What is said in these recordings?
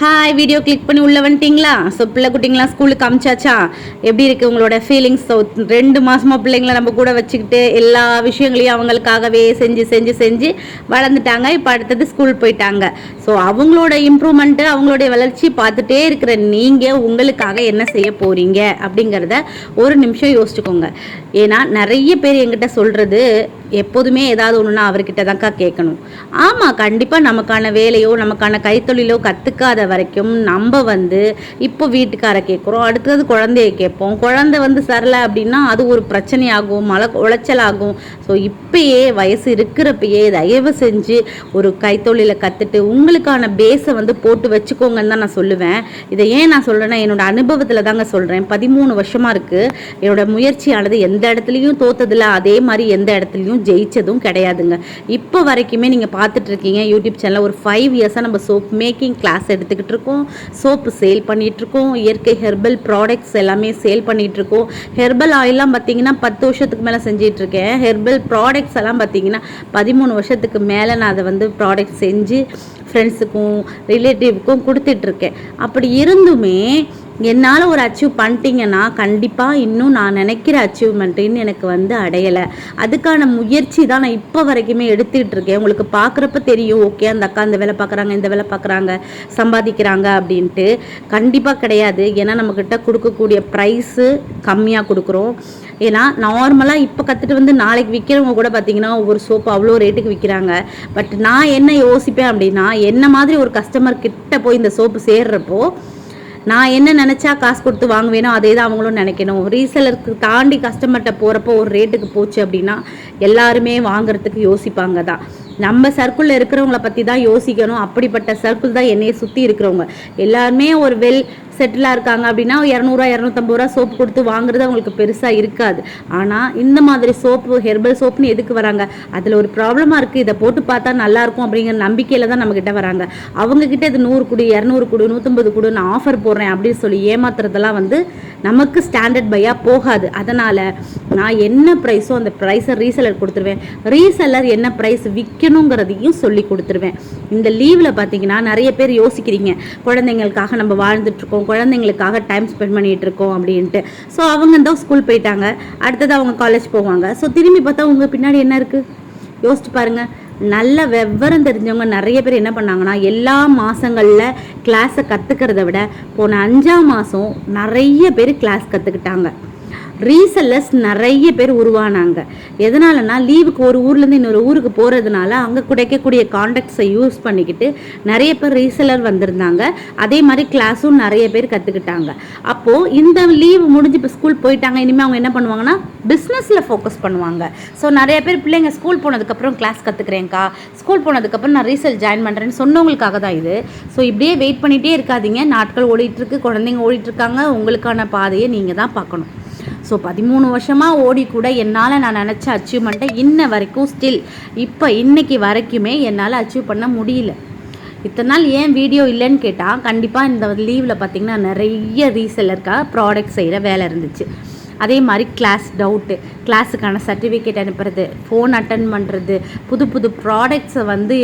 Hi video click பண்ணி உள்ளே வந்துட்டிங்களா? So பிள்ளை குட்டிங்களாம் ஸ்கூலுக்கு அமிச்சாச்சா? எப்படி இருக்குது உங்களோட ஃபீலிங்ஸ் ஸோ ரெண்டு மாதமாக பிள்ளைங்கள நம்ம கூட வச்சுக்கிட்டு எல்லா விஷயங்களையும் அவங்களுக்காகவே செஞ்சு செஞ்சு செஞ்சு வளர்ந்துட்டாங்க. இப்போ அடுத்தது ஸ்கூல் போயிட்டாங்க. ஸோ அவங்களோட இம்ப்ரூவ்மெண்ட்டு அவங்களுடைய வளர்ச்சி பார்த்துட்டே இருக்கிற நீங்கள் உங்களுக்காக என்ன செய்ய போகிறீங்க அப்படிங்கிறத ஒரு நிமிஷம் யோசிச்சுக்கோங்க. ஏன்னா நிறைய பேர் எங்கிட்ட சொல்கிறது எப்போதுமே ஏதாவது ஒன்றுனா அவர்கிட்ட தான்க்கா கேட்கணும். ஆமாம் கண்டிப்பாக நமக்கான வேலையோ நமக்கான கைத்தொழிலோ கற்றுக்காத வரைக்கும் நம்ம வந்து இப்போ வீட்டுக்கார கேட்குறோம் அடுத்தது குழந்தைய கேட்போம். குழந்தை வந்து சரலை அப்படின்னா அது ஒரு பிரச்சனையாகும் மல உளைச்சலாகும். ஸோ இப்பயே வயசு இருக்கிறப்பயே தயவு செஞ்சு ஒரு கைத்தொழிலை கற்றுட்டு உங்களுக்கான பேஸை வந்து போட்டு வச்சுக்கோங்கன்னு தான் நான் சொல்லுவேன். இதை ஏன் நான் சொல்கிறேன்னா என்னோட அனுபவத்தில் தாங்க சொல்கிறேன் பதிமூணு வருஷமாக இருக்குது என்னோட முயற்சியானது எந்த இடத்துலையும் தோத்ததில்லை. அதே மாதிரி எந்த இடத்துலையும் ஜெயிச்சதும் கிடையாதுங்க. இப்போ வரைக்குமே நீங்கள் பார்த்துட்டு இருக்கீங்க யூடியூப் சேனலில் ஒரு ஃபைவ் இயர்ஸாக நம்ம சோப் மேக்கிங் கிளாஸ் எடுத்துக்கிட்டு இருக்கோம் சோப்பு சேல் பண்ணிகிட்ருக்கோம் இயற்கை ஹெர்பல் ப்ராடக்ட்ஸ் எல்லாமே சேல் பண்ணிகிட்ருக்கோம் ஹெர்பல் ஆயிலெலாம் பார்த்தீங்கன்னா பத்து வருஷத்துக்கு மேலே செஞ்சிகிட்ருக்கேன் ஹெர்பல் ப்ராடக்ட்ஸ் எல்லாம் பார்த்தீங்கன்னா பதிமூணு வருஷத்துக்கு மேலே நான் அதை வந்து ப்ராடக்ட் செஞ்சு ஃப்ரெண்ட்ஸுக்கும் ரிலேட்டிவ்க்கும் கொடுத்துட்ருக்கேன். அப்படி இருந்துமே என்னால் ஒரு அச்சீவ் பண்ணிட்டீங்கன்னா கண்டிப்பாக இன்னும் நான் நினைக்கிற அச்சீவ்மெண்ட்டுன்னு எனக்கு வந்து அடையலை. அதுக்கான முயற்சி தான் நான் இப்போ வரைக்குமே எடுத்துக்கிட்டு இருக்கேன். உங்களுக்கு பார்க்குறப்ப தெரியும் ஓகே அந்த அக்கா இந்த வேலை பார்க்குறாங்க இந்த வேலை பார்க்குறாங்க சம்பாதிக்கிறாங்க அப்படின்ட்டு. கண்டிப்பாக கிடையாது. ஏன்னா நம்மக்கிட்ட கொடுக்கக்கூடிய ப்ரைஸு கம்மியாக கொடுக்குறோம். ஏன்னா நார்மலாக இப்போ கற்றுட்டு வந்து நாளைக்கு விற்கிறவங்க கூட பார்த்தீங்கன்னா ஒவ்வொரு சோப்பு அவ்வளோ ரேட்டுக்கு விற்கிறாங்க பட் நான் என்ன யோசிப்பேன் அப்படின்னா என்ன மாதிரி ஒரு கஸ்டமர் கிட்ட போய் இந்த சோப்பு சேர்றப்போ நான் என்ன நினச்சா காசு கொடுத்து வாங்குவேனோ அதே தான் அவங்களும் நினைக்கணும். ரீசெலருக்கு தாண்டி கஸ்டமர்கிட்ட போகிறப்போ ஒரு ரேட்டுக்கு போச்சு அப்படின்னா எல்லாருமே வாங்குறதுக்கு யோசிப்பாங்க தான். நம்ம சர்க்கிளில் இருக்கிறவங்கள பற்றி தான் யோசிக்கணும். அப்படிப்பட்ட சர்க்கிள் தான் என்னையை சுற்றி இருக்கிறவங்க. எல்லாருமே ஒரு வெல் செட்டிலாக இருக்காங்க அப்படின்னா இரநூறுவா இரநூத்தம்பது ரூபா சோப்பு கொடுத்து வாங்குறது அவங்களுக்கு பெருசாக இருக்காது. ஆனால் இந்த மாதிரி சோப்பு ஹெர்பல் சோப்புன்னு எதுக்கு வராங்க? அதில் ஒரு ப்ராப்ளமாக இருக்குது இதை போட்டு பார்த்தா நல்லாயிருக்கும் அப்படிங்கிற நம்பிக்கையில் தான் நம்மக்கிட்ட வராங்க. அவங்கக்கிட்ட இது நூறு கொடு இரநூறு கொடு நூற்றம்பது கொடு நான் ஆஃபர் போடுறேன் அப்படின்னு சொல்லி ஏமாத்துறதெல்லாம் வந்து நமக்கு ஸ்டாண்டர்ட் பையாக போகாது. அதனால் நான் என்ன ப்ரைஸோ அந்த ப்ரைஸை ரீசெலர் கொடுத்துருவேன். ரீசெல்லர் என்ன ப்ரைஸ் விற்கணுங்கிறதையும் சொல்லி கொடுத்துருவேன். இந்த லீவில் பார்த்தீங்கன்னா நிறைய பேர் யோசிக்கிறீங்க. குழந்தைங்களுக்காக நம்ம வாழ்ந்துட்டுருக்கோம் குழந்தைங்களுக்காக டைம் ஸ்பெண்ட் பண்ணிகிட்டு இருக்கோம் அப்படின்ட்டு. ஸோ அவங்க தான் ஸ்கூல் போயிட்டாங்க. அடுத்தது அவங்க காலேஜ் போவாங்க. ஸோ திரும்பி பார்த்தா உங்கள் பின்னாடி என்ன இருக்குது யோசிச்சு பாருங்கள் நல்ல விவரம் தெரிஞ்சவங்க நிறைய பேர் என்ன பண்ணாங்கன்னா எல்லா மாதங்களில் கிளாஸை கற்றுக்கிறத விட போன அஞ்சாம் மாதம் நிறைய பேர் கிளாஸ் கற்றுக்கிட்டாங்க ரீசெல்லர்ஸ் நிறைய பேர் உருவானாங்க. எதனாலனா லீவுக்கு ஒரு ஊர்லேருந்து இன்னொரு ஊருக்கு போகிறதுனால அங்கே கிடைக்கக்கூடிய காண்டாக்ட்ஸை யூஸ் பண்ணிக்கிட்டு நிறைய பேர் ரீசெல்லர் வந்திருந்தாங்க. அதே மாதிரி கிளாஸும் நிறைய பேர் கற்றுக்கிட்டாங்க அப்போது இந்த லீவு முடிஞ்சு இப்போ ஸ்கூல் போயிட்டாங்க. இனிமேல் அவங்க என்ன பண்ணுவாங்கன்னா பிஸ்னஸில் ஃபோக்கஸ் பண்ணுவாங்க. ஸோ நிறைய பேர் பிள்ளைங்க ஸ்கூல் போனதுக்கப்புறம் கிளாஸ் கற்றுக்குறேங்க்கா ஸ்கூல் போனதுக்கப்புறம் நான் ரீசெல் ஜாயின் பண்ணுறேன்னு சொன்னவங்களுக்காக தான் இது. ஸோ இப்படியே வெயிட் பண்ணிகிட்டே இருக்காதீங்க. நாட்கள் ஓடிட்டுருக்கு குழந்தைங்க ஓடிட்டுருக்காங்க உங்களுக்கான பாதையை நீங்கள் தான் பார்க்கணும். ஸோ பதிமூணு வருஷமாக ஓடி கூட என்னால் நான் நினச்ச அச்சீவ்மெண்ட்டை இன்ன வரைக்கும் ஸ்டில் இப்போ இன்னைக்கு வரைக்குமே என்னால் அச்சீவ் பண்ண முடியல. இத்தனை நாள் ஏன் வீடியோ இல்லைன்னு கேட்டால் கண்டிப்பாக இந்த லீவில் பார்த்தீங்கன்னா நிறைய ரீசெல்லருக்காக ப்ராடக்ட் செய்கிற வேலை இருந்துச்சு. அதே மாதிரி கிளாஸ் டவுட்டு கிளாஸுக்கான சர்டிஃபிகேட் அனுப்புறது ஃபோன் அட்டன் பண்ணுறது புது புது ப்ராடக்ட்ஸை வந்து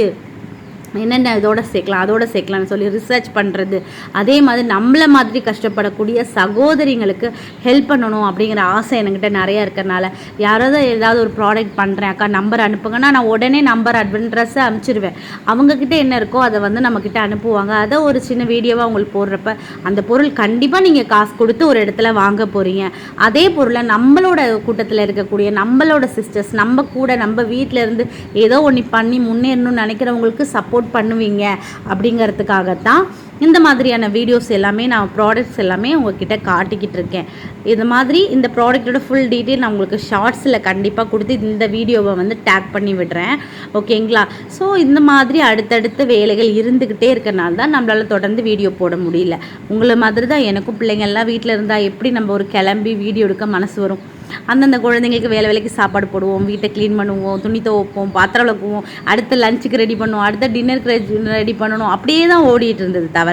என்னென்ன இதோட சேர்க்கலாம் அதோட சேர்க்கலாம்னு சொல்லி ரிசர்ச் பண்ணுறது அதே மாதிரி நம்மளை மாதிரி கஷ்டப்படக்கூடிய சகோதரிங்களுக்கு ஹெல்ப் பண்ணணும் அப்படிங்கிற ஆசை என்கிட்ட நிறையா இருக்கிறனால யாராவது ஏதாவது ஒரு ப்ராடக்ட் பண்ணுறேன் அக்கா நம்பர் அனுப்புங்கன்னா நான் உடனே நம்பர் அட்வன்ட்ரஸை அனுப்பிச்சிருவேன். அவங்கக்கிட்ட என்ன இருக்கோ அதை வந்து நம்மக்கிட்ட அனுப்புவாங்க. அதை ஒரு சின்ன வீடியோவாக உங்களுக்கு போடுறப்ப அந்த பொருள் கண்டிப்பாக நீங்கள் காசு கொடுத்து ஒரு இடத்துல வாங்க போகிறீங்க அதே பொருளை நம்மளோட கூட்டத்தில் இருக்கக்கூடிய நம்மளோட சிஸ்டர்ஸ் நம்ம கூட நம்ம வீட்டில் இருந்து ஏதோ ஒன்று பண்ணி முன்னேறணும்னு நினைக்கிறவங்களுக்கு சப்போர்ட் பண்ணுவீங்க அப்படிங்கிறதுக்காகத்தான் இந்த மாதிரியான வீடியோஸ் எல்லாமே நான் ப்ராடக்ட்ஸ் எல்லாமே உங்ககிட்ட காட்டிக்கிட்டு இருக்கேன். இது மாதிரி இந்த ப்ராடக்ட்டோட ஃபுல் டீட்டெயில் நான் உங்களுக்கு ஷார்ட்ஸில் கண்டிப்பாக கொடுத்து இந்த வீடியோவை வந்து டேக் பண்ணி விடுறேன். ஓகேங்களா ஸோ இந்த மாதிரி அடுத்தடுத்த வேலைகள் இருந்துக்கிட்டே இருக்கனால தான் நம்மளால் தொடர்ந்து வீடியோ போட முடியல. உங்களை மாதிரி தான் எனக்கும் பிள்ளைங்கள்லாம் வீட்டில் இருந்தால் எப்படி நம்ம ஒரு கிளம்பி வீடியோ எடுக்க மனசு வரும்? அந்தந்த குழந்தைங்களுக்கு வேலை வேலைக்கு சாப்பாடு போடுவோம் வீட்டை க்ளீன் பண்ணுவோம் துணி துவைப்போம் பாத்திரம் விளக்குவோம் அடுத்த லஞ்சுக்கு ரெடி பண்ணுவோம் அடுத்த டின்னருக்கு ரெடி பண்ணணும் அப்படியே தான் ஓடிட்டு இருந்தது தவிர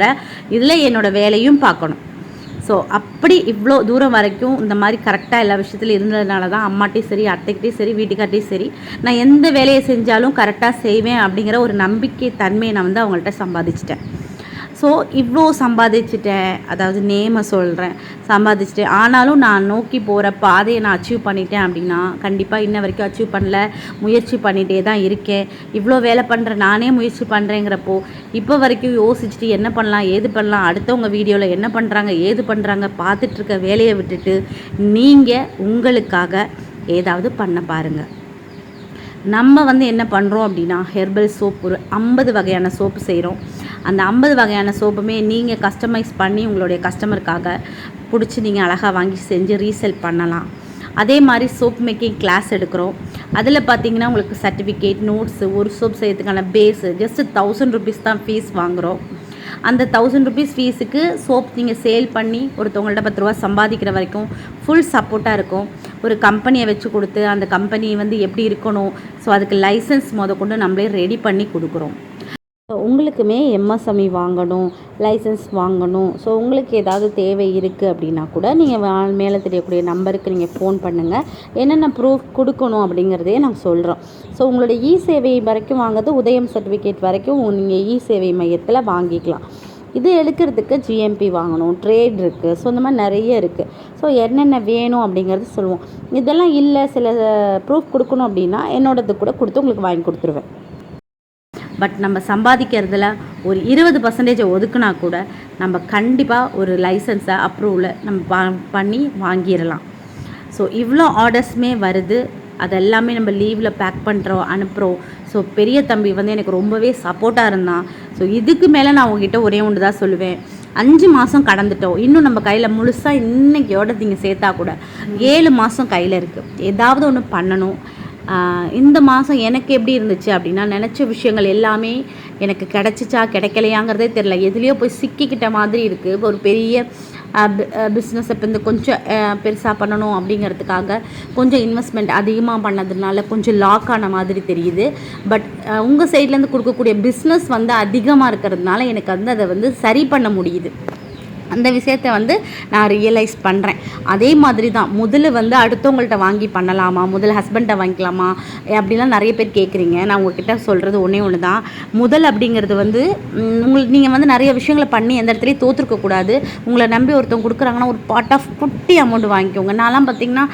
இதில் என்னோட வேலையும் பார்க்கணும். ஸோ அப்படி இவ்வளோ தூரம் வரைக்கும் இந்த மாதிரி கரெக்டாக எல்லா விஷயத்துலையும் இருந்ததுனால தான் அம்மாட்டையும் சரி அத்தைக்கிட்டையும் சரி வீட்டுக்கார்ட்டையும் சரி நான் எந்த வேலையை செஞ்சாலும் கரெக்டாக செய்வேன் அப்படிங்கிற ஒரு நம்பிக்கை தன்மையை நான் வந்து அவங்கள்ட்ட சம்பாதிச்சிட்டேன். ஸோ இவ்வளோ சம்பாதிச்சிட்டேன். அதாவது நேமை சொல்கிறேன் சம்பாதிச்சிட்டேன். ஆனாலும் நான் நோக்கி போகிற பாதையை நான் அச்சீவ் பண்ணிட்டேன் அப்படின்னா கண்டிப்பாக இன்ன வரைக்கும் அச்சீவ் பண்ணல. முயற்சி பண்ணிகிட்டே தான் இருக்கேன். இவ்வளோ வேலை பண்ணுறேன் நானே முயற்சி பண்ணுறேங்கிறப்போ இப்போ வரைக்கும் யோசிச்சுட்டு என்ன பண்ணலாம் ஏது பண்ணலாம் அடுத்தவங்க வீடியோவில் என்ன பண்ணுறாங்க ஏது பண்ணுறாங்க பார்த்துட்ருக்க வேலையை விட்டுட்டு நீங்கள் உங்களுக்காக ஏதாவது பண்ண பாருங்கள் நம்ம வந்து என்ன பண்ணுறோம் அப்படின்னா ஹெர்பல் சோப் ஒரு ஐம்பது வகையான சோப்பு செய்கிறோம் அந்த ஐம்பது வகையான சோப்புமே நீங்கள் கஸ்டமைஸ் பண்ணி உங்களுடைய கஸ்டமருக்காக பிடிச்சி நீங்கள் அழகாக வாங்கி செஞ்சு ரீசேல் பண்ணலாம். அதே மாதிரி சோப் மேக்கிங் கிளாஸ் எடுக்கிறோம். அதில் பார்த்தீங்கன்னா உங்களுக்கு சர்டிஃபிகேட் நோட்ஸு ஒரு சோப் செய்யறதுக்கான பேஸு ஜஸ்ட்டு தௌசண்ட் ருபீஸ் தான் ஃபீஸ் வாங்குகிறோம் அந்த தௌசண்ட் ருபீஸ் ஃபீஸுக்கு சோப் நீங்கள் சேல் பண்ணி ஒருத்தவங்கள்ட்ட பத்து ரூபா சம்பாதிக்கிற வரைக்கும் ஃபுல் சப்போர்ட்டாக இருக்கும். ஒரு கம்பெனியை வச்சு கொடுத்து அந்த கம்பெனி வந்து எப்படி இருக்கணும்? ஸோ அதுக்கு லைசன்ஸ் முத கொண்டு நம்மளே ரெடி பண்ணி கொடுக்குறோம். ஸோ உங்களுக்குமே எம்எஸ்எம்இ வாங்கணும் லைசன்ஸ் வாங்கணும். ஸோ உங்களுக்கு ஏதாவது தேவை இருக்குது அப்படின்னா கூட நீங்கள் மேலே தெரியக்கூடிய நம்பருக்கு நீங்கள் ஃபோன் பண்ணுங்கள் என்னென்ன ப்ரூஃப் கொடுக்கணும் அப்படிங்கிறதையே நாங்கள் சொல்கிறோம் ஸோ உங்களுடைய இ சேவை வரைக்கும் வாங்குறது உதயம் சர்டிஃபிகேட் வரைக்கும் நீங்கள் இ சேவை மையத்தில் வாங்கிக்கலாம். இது எடுக்கிறதுக்கு ஜிஎம்பி வாங்கணும் ட்ரேட் இருக்குது ஸோ இந்த மாதிரி நிறைய இருக்குது ஸோ என்னென்ன வேணும் அப்படிங்கிறது சொல்லுவோம். இதெல்லாம் இல்லை சில ப்ரூஃப் கொடுக்கணும் அப்படின்னா என்னோடது கூட கொடுத்து உங்களுக்கு வாங்கி கொடுத்துருவேன். பட் நம்ம சம்பாதிக்கிறதுல ஒரு இருபது பர்சன்டேஜை ஒதுக்குனா கூட நம்ம கண்டிப்பாக ஒரு லைசன்ஸை அப்ரூவில் நம்ம பண்ணி வாங்கிடலாம் ஸோ இவ்வளோ ஆர்டர்ஸுமே வருது. அதெல்லாமே நம்ம லீவில் பேக் பண்ணுறோம் அனுப்புகிறோம் ஸோ பெரிய தம்பி வந்து எனக்கு ரொம்பவே சப்போர்ட்டாக இருந்தான். ஸோ இதுக்கு மேலே நான் உங்ககிட்ட ஒரே ஒன்று தான் சொல்லுவேன். அஞ்சு மாதம் கடந்துட்டோம். இன்னும் நம்ம கையில் முழுசாக இன்னைக்கோட நீங்கள் சேர்த்தா கூட ஏழு மாதம் கையில் இருக்குது ஏதாவது ஒன்று பண்ணணும். இந்த மாதம் எனக்கு எப்படி இருந்துச்சு அப்படின்னா நினச்ச விஷயங்கள் எல்லாமே எனக்கு கிடச்சிச்சா கிடைக்கலையாங்கிறதே தெரில எதுலேயோ போய் சிக்கிக்கிட்ட மாதிரி இருக்குது ஒரு பெரிய பிஸ்னஸ் இப்போ இந்த கொஞ்சம் பெருசாக பண்ணணும் அப்படிங்கிறதுக்காக கொஞ்சம் இன்வெஸ்ட்மெண்ட் அதிகமாக பண்ணதுனால கொஞ்சம் லாக் ஆன மாதிரி தெரியுது. பட் உங்கள் சைட்லேருந்து கொடுக்கக்கூடிய பிஸ்னஸ் வந்து அதிகமாக இருக்கிறதுனால எனக்கு வந்து அதை வந்து சரி பண்ண முடியுது. அந்த விஷயத்த வந்து நான் ரியலைஸ் பண்ணுறேன் அதே மாதிரி தான் முதல்ல வந்து அடுத்தவங்கள்ட்ட வாங்கி பண்ணலாமா? முதல்ல ஹஸ்பண்டை வாங்கிக்கலாமா? ஏ, அப்படிலாம் நிறைய பேர் கேட்குறீங்க நான் உங்ககிட்ட சொல்கிறது ஒன்றே ஒன்று தான் முதல் அப்படிங்கிறது வந்து உங்களுக்கு நீங்கள் வந்து நிறைய விஷயங்களை பண்ணி எந்த இடத்துலையும் தோற்றுருக்கக்கூடாது உங்களை நம்பி ஒருத்தவங்க கொடுக்குறாங்கன்னா ஒரு பார்ட் ஆஃப் குட்டி அமௌண்ட் வாங்கிக்கோங்க. நான்லாம் பார்த்தீங்கன்னா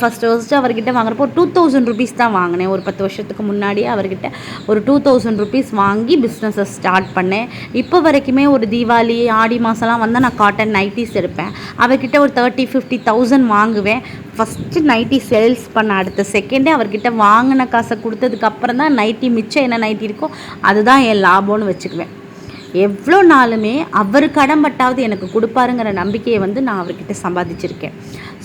ஃபஸ்ட்டு ஃபஸ்ட்டு அவர்கிட்ட வாங்குறப்போ ஒரு டூ தௌசண்ட் ருபீஸ் தான் வாங்கினேன். ஒரு பத்து வருஷத்துக்கு முன்னாடியே அவர்கிட்ட ஒரு டூ தௌசண்ட் ருபீஸ் வாங்கி பிஸ்னஸை ஸ்டார்ட் பண்ணேன். இப்போ வரைக்குமே ஒரு தீபாவளி ஆடி மாதம்லாம் வந்தால் நான் காட்டன் நைட்டிஸ் எடுப்பேன். அவர்கிட்ட ஒரு தேர்ட்டி ஃபிஃப்டி தௌசண்ட் வாங்குவேன். ஃபஸ்ட்டு நைட்டி சேல்ஸ் பண்ண அடுத்த செகண்டே அவர்கிட்ட வாங்கின காசை கொடுத்ததுக்கப்புறம் தான் நைட்டி மிச்சம் என்ன நைட்டி இருக்கோ அதுதான் என் லாபம்னு வச்சுக்குவேன். எவ்வளோ நாளுமே அவர் கடன்பட்டாவது எனக்கு கொடுப்பாருங்கிற நம்பிக்கையை வந்து நான் அவர்கிட்ட சம்பாதிச்சிருக்கேன்.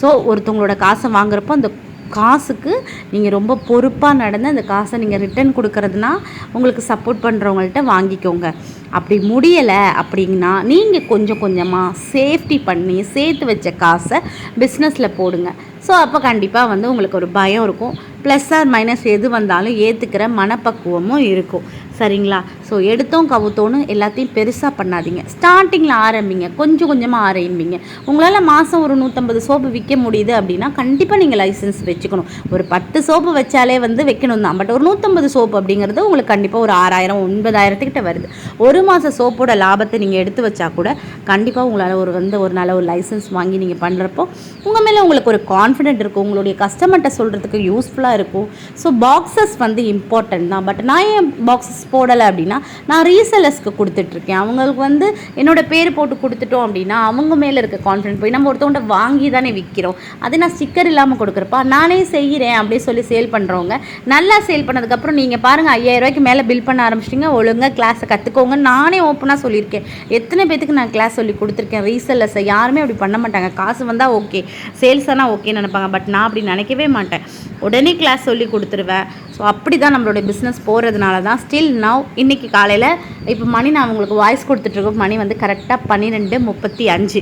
ஸோ ஒருத்தவங்களோட காசை வாங்குறப்போ அந்த காசுக்கு நீங்கள் ரொம்ப பொறுப்பாக நடந்து அந்த காசை நீங்கள் ரிட்டர்ன் கொடுக்கறதுனா உங்களுக்கு சப்போர்ட் பண்ணுறவங்கள்ட்ட வாங்கிக்கோங்க. அப்படி முடியலை அப்படின்னா நீங்கள் கொஞ்சம் கொஞ்சமாக சேஃப்டி பண்ணி சேர்த்து வச்ச காசை பிஸ்னஸில் போடுங்க. ஸோ அப்போ கண்டிப்பாக வந்து உங்களுக்கு ஒரு பயம் இருக்கும். ப்ளஸ் ஆர் மைனஸ் எது வந்தாலும் ஏற்றுக்கிற மனப்பக்குவமும் இருக்கும். சரிங்களா? ஸோ எடுத்தோம் கவுத்தோன்னு எல்லாத்தையும் பெருசாக பண்ணாதீங்க. ஸ்டார்டிங்கில் ஆரம்பிங்க. கொஞ்சம் கொஞ்சமாக ஆரம்பிங்க. உங்களால் மாதம் ஒரு நூற்றம்பது சோப்பு விற்க முடியுது அப்படின்னா கண்டிப்பாக நீங்கள் லைசன்ஸ் வச்சுக்கணும். ஒரு பத்து சோப்பு வச்சாலே வந்து வைக்கணும் தான். பட் ஒரு நூற்றம்பது சோப்பு அப்படிங்கிறது உங்களுக்கு கண்டிப்பாக ஒரு ஆறாயிரம் ஒன்பதாயிரத்துக்கிட்ட வருது. ஒரு மாத சோப்போட லாபத்தை நீங்கள் எடுத்து வச்சா கூட கண்டிப்பாக உங்களால் ஒரு வந்து ஒரு நல்ல ஒரு லைசன்ஸ் வாங்கி நீங்கள் பண்ணுறப்போ உங்கள் மேலே உங்களுக்கு ஒரு கான்ஃபிடென்ட் இருக்கும். உங்களுடைய கஸ்டமர்கிட்ட சொல்கிறதுக்கு யூஸ்ஃபுல்லாக இருக்கும். ஸோ பாக்ஸஸ் வந்து இம்பார்ட்டன்ட் தான். பட் நான் ஏன் பாக்ஸஸ் போடலை அப்படின்னா நான் ரீசெலர்ஸ்க்கு கொடுத்துட்ருக்கேன். அவங்களுக்கு வந்து என்னோட பேர் போட்டு கொடுத்துட்டோம் அப்படின்னா அவங்க மேலே இருக்க கான்ஃபிடென்ட் போய் நம்ம ஒருத்தவங்கள்ட்ட வாங்கி தானே விற்கிறோம் அது நான் ஸ்டிக்கர் இல்லாமல் கொடுக்குறப்பா நானே செய்கிறேன் அப்படின்னு சொல்லி சேல் பண்ணுறவங்க நல்லா சேல் பண்ணதுக்கப்புறம் நீங்கள் பாருங்கள் ஐயாயிரம் ரூபாய்க்கு மேலே பில் பண்ண ஆரம்பிச்சிட்டிங்க ஒழுங்காக கிளாஸை கற்றுக்கோங்க நானே ஓப்பனாக சொல்லியிருக்கேன். எத்தனை பேத்துக்கு நான் கிளாஸ் சொல்லி கொடுத்துருக்கேன்? ரீசெல்லர்ஸை யாருமே அப்படி பண்ண மாட்டாங்க. காசு வந்தால் ஓகே சேல்ஸ் ஆனால் ஓகேன்னு நினைப்பாங்க. பட் நான் அப்படி நினைக்கவே மாட்டேன். உடனே கிளாஸ் சொல்லி கொடுத்துருவேன். ஸோ அப்படி தான் நம்மளுடைய பிஸ்னஸ் போகிறதுனால தான் ஸ்டில் நவ் இன்றைக்கி காலையில் இப்போ மணி நான் உங்களுக்கு வாய்ஸ் கொடுத்துட்ருக்கோம் மணி வந்து கரெக்டாக பன்னிரெண்டு முப்பத்தி அஞ்சு.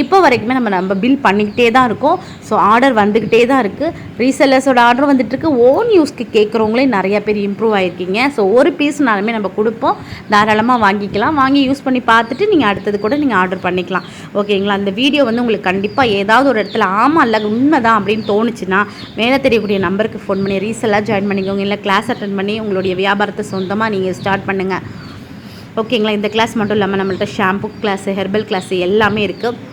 இப்போ வரைக்குமே நம்ம நம்ம பில் பண்ணிக்கிட்டே தான் இருக்கோம். ஸோ ஆர்டர் வந்துக்கிட்டே தான் இருக்குது ரீசெல்லர்ஸோட ஆர்டர் வந்துட்டுருக்கு. ஓன் யூஸ்க்கு கேட்குறவங்களே நிறையா பேர் இம்ப்ரூவ் ஆகிருக்கீங்க ஸோ ஒரு பீஸ்னாலுமே நம்ம கொடுப்போம். தாராளமாக வாங்கிக்கலாம். வாங்கி யூஸ் பண்ணி பார்த்துட்டு நீங்கள் அடுத்தது கூட நீங்கள் ஆர்டர் பண்ணிக்கலாம். ஓகேங்களா அந்த வீடியோ வந்து உங்களுக்கு கண்டிப்பாக ஏதாவது ஒரு இடத்துல ஆமாம் இல்லை உண்மைதான் அப்படின்னு தோணுச்சுன்னா மேலே தெரியக்கூடிய நம்பருக்கு ஃபோன் பண்ணி ரீசெல்லாக ஜாயின் பண்ணிக்கோங்க. இல்லை கிளாஸ் அட்டன் பண்ணி உங்களுடைய வியாபாரத்தை சொந்தமாக நீங்கள் ஸ்டார்ட் பண்ணுங்கள் ஓகேங்களா இந்த கிளாஸ் மட்டும் இல்லாமல் நம்மள்ட்ட ஷாம்பு கிளாஸு ஹெர்பல் கிளாஸு எல்லாமே இருக்குது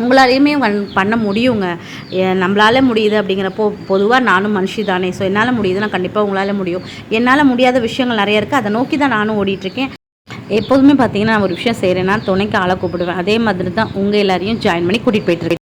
உங்களாலையுமே பண்ண முடியுங்க. ஏ- நம்மளால முடியுது அப்படிங்கிறப்போ பொதுவாக நானும் மனுஷி தானே. ஸோ என்னால் முடியுதுன்னா கண்டிப்பாக உங்களால் முடியும். என்னால் முடியாத விஷயங்கள் நிறைய இருக்குது அதை நோக்கி தான் நானும் ஓடிட்டுருக்கேன். எப்போதுமே பார்த்தீங்கன்னா நான் ஒரு விஷயம் செய்கிறேன்னா துணைக்கு ஆளை கூப்பிடுவேன். அதே மாதிரி தான் உங்கள் எல்லாரையும் ஜாயின் பண்ணி கூட்டிகிட்டு போயிட்டுருக்கேன்.